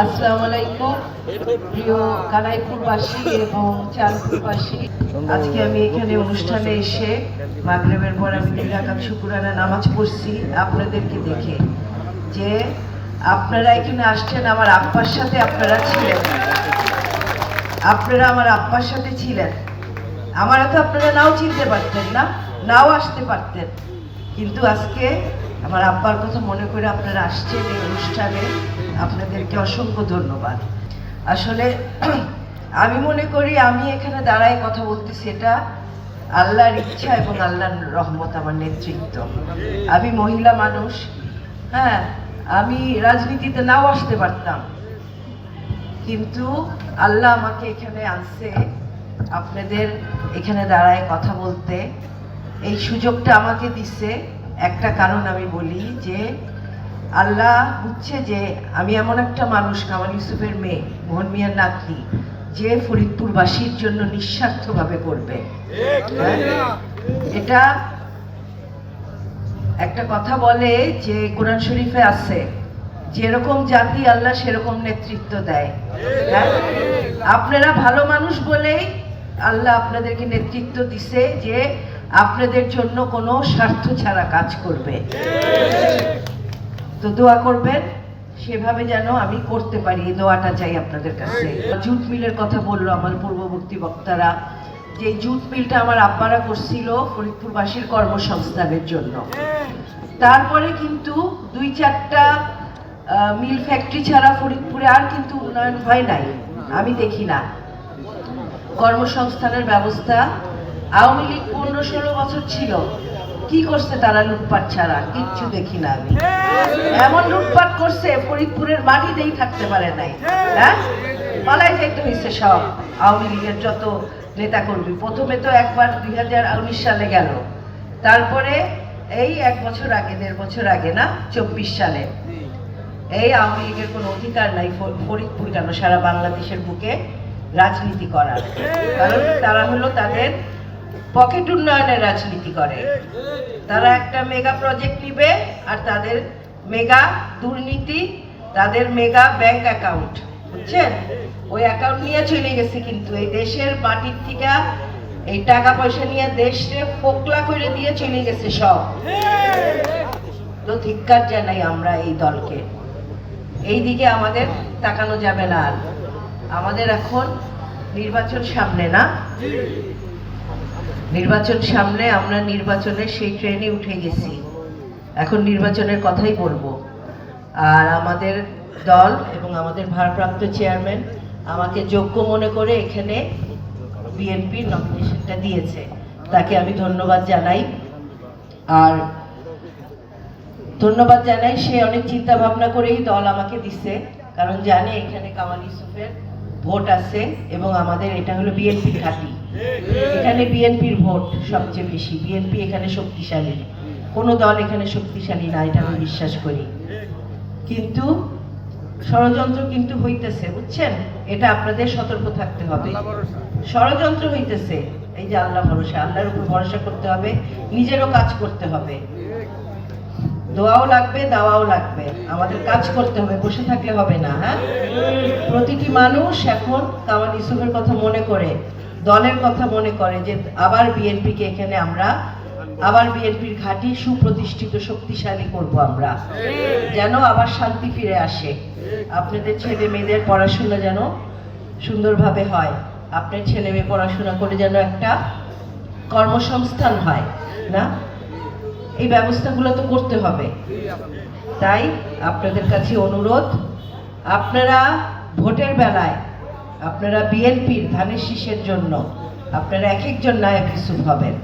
আসসালামু আলাইকুম। প্রিয় কানাইপুরবাসী এবং চাঁদপুরবাসী, আজকে আমি এখানে অনুষ্ঠানে এসে মাগরেবের পর আমি রাকাত শুকুরানা নামাজ পড়ছি। আপনাদেরকে দেখে যে আপনারা এখানে আসছেন আমার আব্বার সাথে আপনারা ছিলেন। আপনারা আমার আব্বার সাথে ছিলেন। আমারা তো আপনারা নাও চিনতে পারতেন না, নাও আসতে পারতেন। কিন্তু আজকে আমার আব্বার কথা মনে করে আপনারা আসছেন এই অনুষ্ঠানে। আপনাদেরকে অসংখ্য ধন্যবাদ। আসলে, আমি মনে করি আমি এখানে দাঁড়ায় কথা বলতেছি, এটা আল্লাহর ইচ্ছা এবং আল্লাহর রহমত আমার নেতৃত্ব। আমি মহিলা মানুষ হ্যাঁ আমি রাজনীতিতে নাও আসতে পারতাম। কিন্তু আল্লাহ আমাকে এখানে আনছে আপনাদের এখানে দাঁড়ায় কথা বলতে। এই সুযোগটা আমাকে দিছে। একটা কারণ আমি বলি যে আল্লাহ বুঝছে যে আমি এমন একটা মানুষ, কামাল ইউসুফের মেয়ে, মোহন মিয়ার নাতনি, যে ফরিদপুরবাসীর জন্য নিঃস্বার্থভাবে করবে হ্যাঁ? এটা একটা কথা বলে যে কোরআন শরীফে আছে, যেরকম জাতি আল্লাহ সেরকম নেতৃত্ব দেয় হ্যাঁ? আপনারা ভালো মানুষ বলেই আল্লাহ আপনাদেরকে নেতৃত্ব দিছে যে আপনাদের জন্য কোনো স্বার্থ ছাড়া কাজ করবে তো দোয়া করবেন, সেভাবে যেন আমি করতে পারি দোয়াটা চাই আপনাদের কাছে। জুট মিলের কথা বলল আমার পূর্ববর্তী বক্তারা, যে জুট মিলটা আমার আব্বারা করছিল ফরিদপুরবাসীর কর্মসংস্থানের জন্য। তারপরে কিন্তু দুই চারটা মিল ফ্যাক্টরি ছাড়া ফরিদপুরে আর কিন্তু উন্নয়ন হয় নাই, আমি দেখি না। কর্মসংস্থানের ব্যবস্থা আওয়ামী লীগ পনেরো ষোলো বছর ছিল কি করছে তারা লুটপাট ছাড়া? কিচ্ছু দেখি না আমি। এমন লুটপাট করছে, ফরিদপুরের মাটিতেই থাকতে পারে নাই। হ্যাঁ? পালাই যাইতে হয়েছে সব। আওয়ামী লীগের যত নেতা কর্মী প্রথমে তো একবার দুই হাজার উনিশ সালে গেল। তারপরে এই এক বছর আগে, দেড় বছর আগে না, চব্বিশ সালে, এই আওয়ামী লীগের কোনো অধিকার নাই ফরিদপুর কেন? সারা বাংলাদেশের বুকে রাজনীতি করার। কারণ তারা হলো তাদের পকেট উন্নয়নের রাজনীতি করে। তারা একটা মেগা প্রজেক্ট নিবে আর তাদের মেগা দুর্নীতি, তাদের মেগা ব্যাংক অ্যাকাউন্ট বুঝছেন? ওই অ্যাকাউন্ট নিয়ে চলে গেছে কিন্তু। এই দেশের মাটির থেকে এই টাকা পয়সা নিয়ে দেশে ফোকলা করে দিয়ে চলে গেছে সব। তো ধিক্কার জানাই আমরা এই দলকে। এই দিকে আমাদের তাকানো যাবে না আর। আমাদের এখন নির্বাচন সামনে না? নির্বাচন সামনে, আমরা নির্বাচনের সেই ট্রেনে উঠে গেছি। এখন নির্বাচনের কথাই বলব। আর আমাদের দল এবং আমাদের ভারপ্রাপ্ত চেয়ারম্যান আমাকে যোগ্য মনে করে এখানে বিএনপির নমিনেশনটা দিয়েছে। তাকে আমি ধন্যবাদ জানাই। আর ধন্যবাদ জানাই, সে অনেক চিন্তা ভাবনা করেই দল আমাকে দিছে। কারণ জানে এখানে কামাল ইউসুফের ভোট আছে এবং আমাদের এটা হলো বিএনপির ঘাঁটি। এখানে বিএনপির ভোট সবচেয়ে বেশি। বিএনপি এখানে শক্তিশালী। কোনো দল এখানে শক্তিশালী না এটা আমি বিশ্বাস করি। কিন্তু ষড়যন্ত্র কিন্তু হইতেছে বুঝছেন? এটা আপনাদের সতর্ক থাকতে হবে। ষড়যন্ত্র হইতেছে। এই যে আল্লাহ ভরসা আল্লাহর উপর ভরসা করতে হবে নিজেরও কাজ করতে হবে। দোয়াও লাগবে, দাওয়াও লাগবে। আমাদের কাজ করতে হবে, বসে থাকলে হবে না হ্যাঁ? প্রতিটি মানুষ এখন কামাল ইউসুফের কথা মনে করে, দলের কথা মনে করে যে আবার বিএনপিকে এখানে আমরা, আবার বিএনপির ঘাঁটি সুপ্রতিষ্ঠিত, শক্তিশালী করব আমরা। যেন আবার শান্তি ফিরে আসে। আপনাদের ছেলে মেয়েদের পড়াশোনা যেন সুন্দরভাবে হয়। আপনার ছেলে মেয়ে পড়াশোনা করে যেন একটা কর্মসংস্থান হয়, না? এই ব্যবস্থাগুলো তো করতে হবে। তাই আপনাদের কাছে অনুরোধ, আপনারা ভোটের বেলায়, আপনারা বিএনপির ধানের শীষের জন্য, আপনারা এক একজন নায়ক হিসুব হবেন।